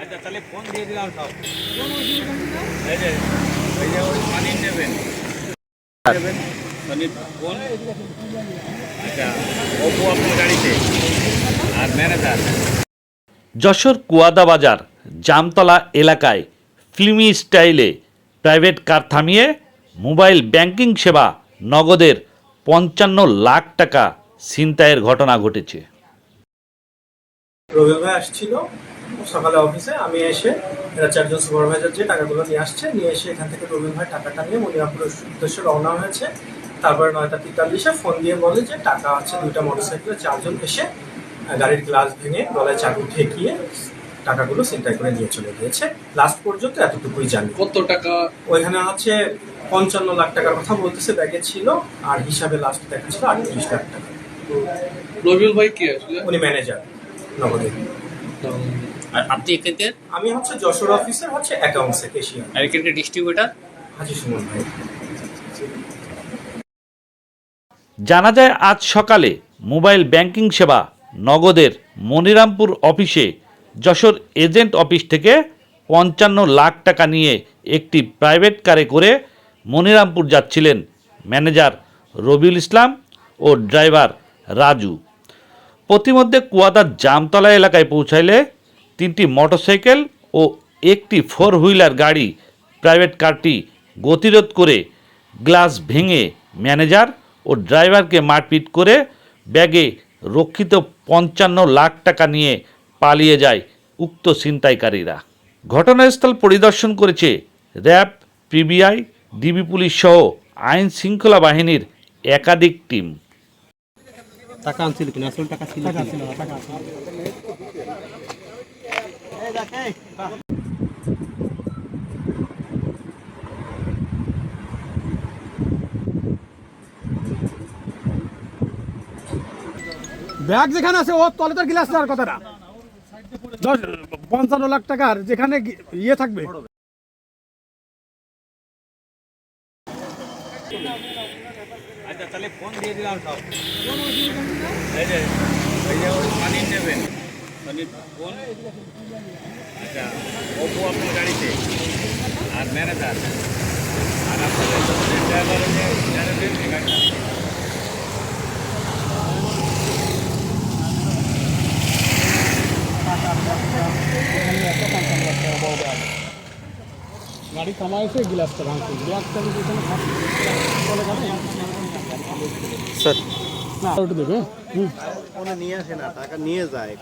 আচ্ছা তাহলে ফোন দিয়ে দিলাম সব। পানি নেবেন নেবেন আচ্ছা ম্যানেজার। যশোর কুয়াদা বাজার, জামতলা এলাকায় ফিল্মি স্টাইলে প্রাইভেট কার থামিয়ে মোবাইল ব্যাংকিং সেবা নগদের পঞ্চান্ন লাখ টাকা ছিনতাইয়ের ঘটনা ঘটেছে। রবিউল ভাই আসছিল, সকালে অফিসে। আমি এসে এরা চারজন সুপারভাইজার যে টাকাগুলো নিয়ে আসছে, নিয়ে এসে এখান থেকে রবিউল ভাই টাকাটা নিয়ে মনিরামপুরের উদ্দেশ্যে রওনা হয়েছে। তারপরে নয়টা তেতাল্লিশে ফোন দিয়ে বলে যে টাকা আছে, দুইটা মোটরসাইকেলে চারজন এসে গাড়ির গ্লাস ভেঙে গলায় চাকু ঠেকিয়ে টাকাগুলো চিন্তাই করে নিয়ে চলে গিয়েছে। লাস্ট পর্যন্ত এতটুকুই জানি। কত টাকা? ওইখানে হচ্ছে পঞ্চান্ন লাখ টাকার কথা বলতেছে ব্যাগে ছিল আর হিসাবে লাস্ট দেখা ছিল আটত্রিশ লাখ টাকা। রবিউল ভাই কে উনি ম্যানেজার নগদের আর আপনি এখানকার? আমি হচ্ছে যশোর অফিসের হচ্ছে অ্যাকাউন্টসে কেশিয়ার আর এখানকার ডিস্ট্রিবিউটার হাজি সুমন ভাই। জানা যায় আজ সকালে মোবাইল ব্যাংকিং সেবা নগদের মনিরামপুর অফিসে যশোর এজেন্ট অফিস থেকে পঞ্চান্ন লাখ টাকা নিয়ে একটি প্রাইভেট কারে করে মনিরামপুর যাচ্ছিলেন ম্যানেজার রবিউল ইসলাম ও ড্রাইভার রাজু। প্রতিমধ্যে কুয়াদার জামতলা এলাকায় পৌঁছাইলে তিনটি মোটরসাইকেল ও একটি ফোর হুইলার গাড়ি প্রাইভেট কারটি গতিরোধ করে গ্লাস ভেঙে ম্যানেজার ও ড্রাইভারকে মারপিট করে ব্যাগে রক্ষিত পঞ্চান্ন লাখ টাকা নিয়ে পালিয়ে যায় উক্ত ছিনতাইকারীরা। ঘটনাস্থল পরিদর্শন করেছে র্যাব, পিবিআই, ডিবি পুলিশ সহ আইন শৃঙ্খলা বাহিনীর একাধিক টিম। ব্যাগ যেখানে আছে, ও তলে তো গ্লাস দেওয়ার কথাটা। দশ, পঞ্চান্ন লাখ টাকার যেখানে ইয়ে থাকবে। আচ্ছা তাহলে ফোন দিয়ে দিলাম যে আচ্ছা গাড়িতে আর ম্যানেজার আর আপনাদের ড্রাইভার গাড়ি গাড়ি এসে গ্লাসটা ভাঙছে। গ্লাসটা যদি এখানে থাকে, তলে না ওটা দেবে হুম। ওনা নিয়ে আসে না টাকা নিয়ে যায়।